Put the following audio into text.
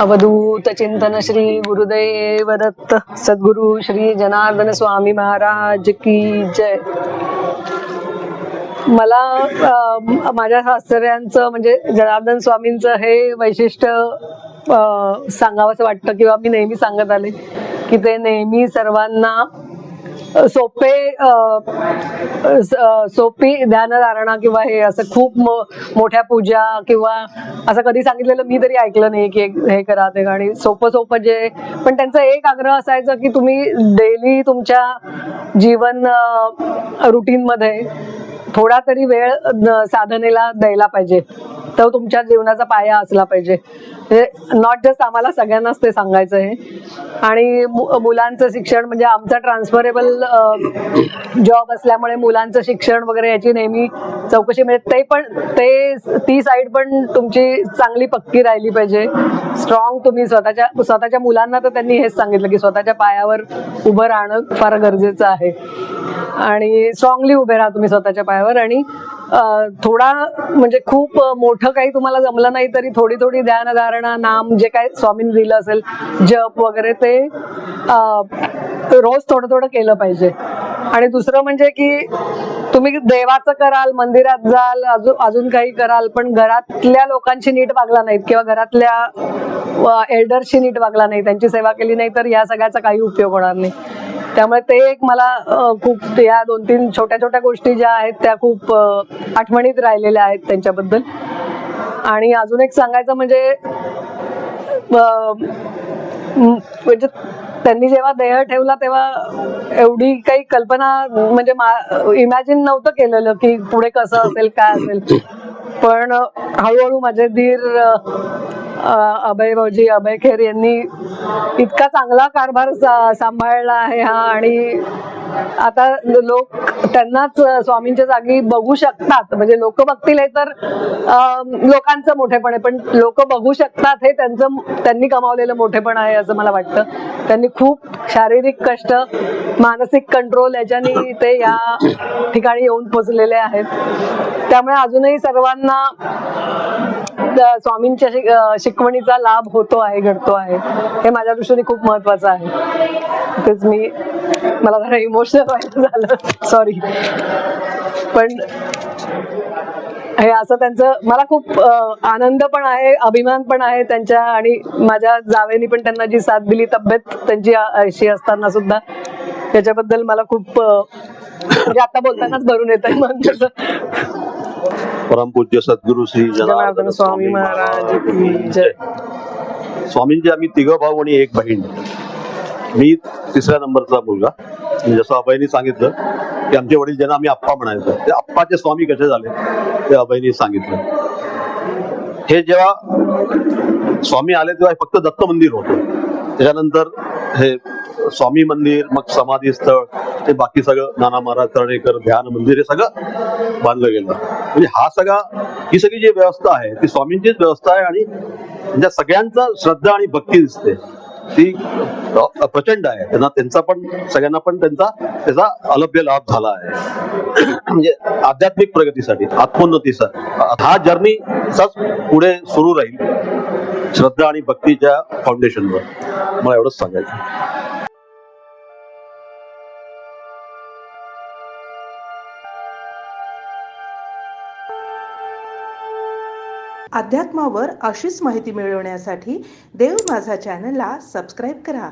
अवधूत चिंतन श्री गुरुदेव दत्त सद्गुरु श्री जनार्दन स्वामी महाराज की जय। मला माझ्या सासऱ्यांचं म्हणजे जनार्दन स्वामींचं हे वैशिष्ट्य अं, सांगावंसं वाटतं किंवा मी नेहमी सांगत आले की ते नेहमी सर्वांना सोपे सोपी ध्यानधारणा किंवा हे असं खूप मोठ्या पूजा किंवा असं कधी सांगितलेलं मी तरी ऐकलं नाही की एक- हे करा ते आणि सोपं सोपं जे पण त्यांचा एक आग्रह असायचा की तुम्ही डेली तुमच्या जीवन रुटीनमध्ये थोडा तरी वेळ साधनेला द्यायला पाहिजे. तो तुमच्या जीवनाचा पाया असला पाहिजे. म्हणजे नॉट जस्ट आम्हाला सगळ्यांनाच ते सांगायचं आहे. आणि मुलांचं शिक्षण म्हणजे आमचा ट्रान्सफरेबल जॉब असल्यामुळे मुलांचं शिक्षण वगैरे याची नेहमी चौकशी म्हणजे ते पण ते ती साईड पण तुमची चांगली पक्की राहिली पाहिजे. स्ट्रॉंग तुम्ही स्वतःच्या स्वतःच्या मुलांना तर त्यांनी हेच सांगितलं की स्वतःच्या पायावर उभं राहणं फार गरजेचं आहे. आणि स्ट्रॉंगली उभे राहा तुम्ही स्वतःच्या पायावर आणि थोडा म्हणजे खूप मोठं काही तुम्हाला जमलं नाही तरी थोडी थोडी ध्यानधारणा नाम जे काय स्वामींनी दिलं असेल जप वगैरे ते रोज थोडं थोडं केलं पाहिजे. आणि दुसरं म्हणजे की तुम्ही देवाचं कराल मंदिरात जाल अजून अजून काही कराल पण घरातल्या लोकांशी नीट वागला नाहीत किंवा घरातल्या एल्डरशी नीट वागला नाही त्यांची सेवा केली नाही तर या सगळ्याचा काही उपयोग होणार नाही. त्यामुळे ते एक मला खूप या दोन तीन छोट्या छोट्या गोष्टी ज्या आहेत त्या खूप आठवणीत राहिलेल्या आहेत त्यांच्याबद्दल. आणि अजून एक सांगायचं म्हणजे म्हणजे त्यांनी जेव्हा देह ठेवला तेव्हा एवढी काही कल्पना म्हणजे इमॅजिन नव्हतं केलेलं की पुढे कसं असेल काय असेल. पण हळूहळू माझे धीर अभय भाऊजी अभय खेर यांनी इतका चांगला कारभार सांभाळला आहे हा आणि आता लोक त्यांनाच स्वामींच्या जागी बघू शकतात. म्हणजे लोक बघतील हे तर लोकांचं मोठेपण आहे पण लोक बघू शकतात हे त्यांचं त्यांनी कमावलेलं मोठेपण आहे असं मला वाटतं. त्यांनी खूप शारीरिक कष्ट मानसिक कंट्रोल याच्यानी ते या ठिकाणी येऊन पोचलेले आहेत. त्यामुळे अजूनही सर्वांना स्वामींच्या शिक- शिकवणीचा लाभ होतो आहे घडतो आहे. हे माझ्या दृष्टीने खूप महत्वाचं आहे. तेच मी मला जरा इमोशनल व्हायचं झालं. सॉरी पण हे असं त्यांचं मला खूप आनंद पण आहे अभिमान पण आहे त्यांच्या आणि माझ्या जावेनी पण त्यांना जी साथ दिली तब्येत त्यांची अशी असताना सुद्धा त्याच्याबद्दल मला खूप म्हणजे आता बोलतानाच भरून येत आहे परमपूज्य सद्गुरु श्री जनार्दन स्वामी महाराज स्वामींचे आम्ही तिघ भाऊ आणि एक बहीण. मी तिसऱ्या नंबरचा मुलगा. जसं अभयनी सांगितलं की आमचे वडील ज्यांना आम्ही आप्पा म्हणायचो ते आप्पाचे स्वामी कसे झाले ते अभयनी सांगितलं. हे जेव्हा स्वामी आले तेव्हा फक्त दत्त मंदिर होतं. त्याच्यानंतर हे स्वामी मंदिर मग समाधी स्थळ ते बाकी सगळं नाना महाराज तरणेकर ध्यान मंदिर हे सगळं बांधलं गेलं. म्हणजे हा सगळा ही सगळी जी व्यवस्था आहे ती स्वामींचीच व्यवस्था आहे आणि ज्या सगळ्यांचा श्रद्धा आणि भक्ती दिसते ती प्रचंड आहे. त्यांना त्यांचा पण सगळ्यांना पण त्यांचा त्याचा अलभ्य लाभ झाला आहे. म्हणजे आध्यात्मिक प्रगतीसाठी आत्मोन्नतीसाठी हा जर्नी पुढे सुरू राहील. श्रद्धा आणि भक्तीच्या फाउंडेशनवर मला एवढंच सांगायचं अध्यात्मावर अशीच माहिती मिळवण्यासाठी देव माझा चॅनलला सबस्क्राईब करा.